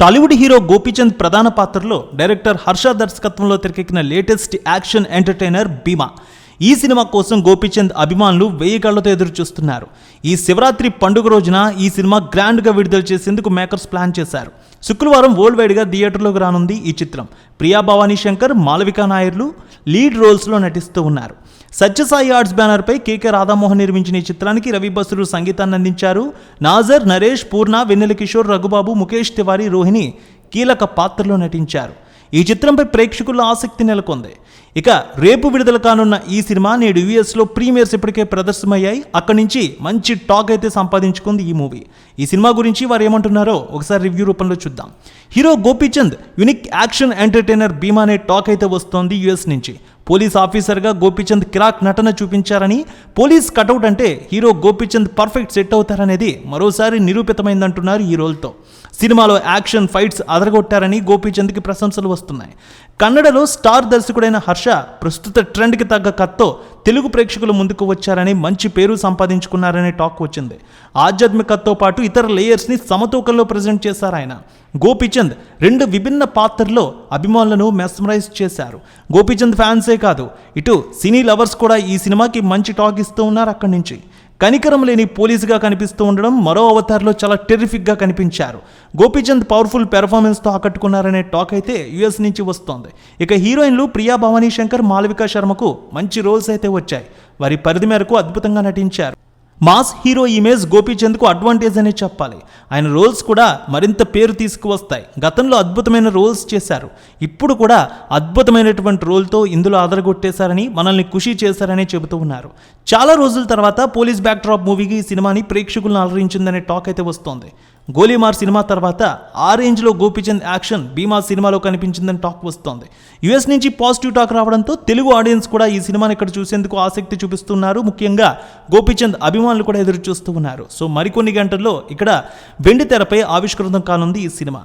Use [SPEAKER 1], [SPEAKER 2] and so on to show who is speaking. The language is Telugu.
[SPEAKER 1] టాలీవుడ్ హీరో గోపీచంద్ ప్రధాన పాత్రలో డైరెక్టర్ హర్ష దర్శకత్వంలో తెరకెక్కిన లేటెస్ట్ యాక్షన్ ఎంటర్టైనర్ భీమా. ఈ సినిమా కోసం గోపీచంద్ అభిమానులు వెయ్యి కళ్ళతో ఎదురు చూస్తున్నారు ఈ శివరాత్రి పండుగ రోజున ఈ సినిమా గ్రాండ్గా విడుదల చేసేందుకు మేకర్స్ ప్లాన్ చేశారు. శుక్రవారం వరల్డ్ వైడ్గా థియేటర్లోకి రానుంది ఈ చిత్రం. ప్రియా భవానీ శంకర్ మాలవికా నాయర్లు లీడ్ రోల్స్లో నటిస్తూ ఉన్నారు. సత్యసాయి ఆర్ట్స్ బ్యానర్పై కేకే రాధామోహన్ నిర్మించిన ఈ చిత్రానికి రవి బసురు సంగీతాన్ని అందించారు. నాజర్ నరేష్ పూర్ణ వెన్నెల కిషోర్ రఘుబాబు ముఖేష్ తివారీ రోహిణి కీలక పాత్రలో నటించారు. ఈ చిత్రంపై ప్రేక్షకుల్లో ఆసక్తి నెలకొంది. ఇక రేపు విడుదల కానున్న ఈ సినిమా నేడు యూఎస్లో ప్రీమియర్స్ ఇప్పటికే ప్రదర్శనమయ్యాయి. అక్కడి నుంచి మంచి టాక్ అయితే సంపాదించుకుంది ఈ మూవీ. ఈ సినిమా గురించి వారు ఏమంటున్నారో ఒకసారి రివ్యూ రూపంలో చూద్దాం. Hero Gopichand unique action entertainer Bhimaa అనే టాక్ అయితే వస్తోంది యుఎస్ నుంచి. పోలీస్ ఆఫీసర్గా గోపీచంద్ కిరాక్ నటన చూపించారని పోలీస్ కటౌట్ అంటే హీరో గోపీచంద్ పర్ఫెక్ట్ సెట్ అవుతారనేది మరోసారి నిరూపితమైందంటున్నారు ఈ రోల్తో. సినిమాలో యాక్షన్ ఫైట్స్ అదరగొట్టారని గోపీచంద్కి ప్రశంసలు వస్తున్నాయి. కన్నడలో స్టార్ దర్శకుడైన హర్ష ప్రస్తుత ట్రెండ్కి తగ్గ కత్తో తెలుగు ప్రేక్షకుల ముందుకు వచ్చారని మంచి పేరు సంపాదించుకున్నారనే టాక్ వచ్చింది. ఆధ్యాత్మికతతో పాటు ఇతర లేయర్స్ని సమతూకంలో ప్రజెంట్ చేశారు ఆయన. గోపీచంద్ రెండు విభిన్న పాత్రల్లో అభిమానులను మెస్మరైజ్ చేశారు. గోపీచంద్ ఫ్యాన్సే కాదు ఇటు సినీ లవర్స్ కూడా ఈ సినిమాకి మంచి టాక్ ఇస్తూ ఉన్నారు అక్కడి నుంచి. కనికరం లేని పోలీసుగా కనిపిస్తూ ఉండడం మరో అవతార్లో చాలా టెరిఫిక్గా కనిపించారు. గోపీచంద్ పవర్ఫుల్ పెర్ఫార్మెన్స్తో ఆకట్టుకున్నారనే టాక్ అయితే యుఎస్ నుంచి వస్తోంది. ఇక హీరోయిన్లు ప్రియా భవానీ శంకర్ మాలవికా శర్మకు మంచి రోల్స్ అయితే వచ్చాయి. వారి పరిధి మేరకు అద్భుతంగా నటించారు. మాస్ హీరో ఇమేజ్ గోపీచంద్కు అడ్వాంటేజ్ అనే చెప్పాలి. ఆయన రోల్స్ కూడా మరింత పేరు తీసుకువస్తాయి. గతంలో అద్భుతమైన రోల్స్ చేశారు. ఇప్పుడు కూడా అద్భుతమైనటువంటి రోల్తో ఇందులో అదరగొట్టేశారని మనల్ని ఖుషి చేశారని చెబుతూ ఉన్నారు. చాలా రోజుల తర్వాత పోలీస్ బ్యాక్డ్రాప్ మూవీకి ఈ సినిమాని ప్రేక్షకులను అలరించిందనే టాక్ అయితే వస్తోంది. గోలీమార్ సినిమా తర్వాత ఆ రేంజ్లో గోపీచంద్ యాక్షన్ భీమా సినిమాలో కనిపించిందని టాక్ వస్తోంది. యుఎస్ నుంచి పాజిటివ్ టాక్ రావడంతో తెలుగు ఆడియన్స్ కూడా ఈ సినిమాని ఇక్కడ చూసేందుకు ఆసక్తి చూపిస్తున్నారు. ముఖ్యంగా గోపీచంద్ అభిమానులు కూడా ఎదురు చూస్తూ ఉన్నారు. సో మరికొన్ని గంటల్లో ఇక్కడ వెండి తెరపై ఆవిష్కృతం కానుంది ఈ సినిమా.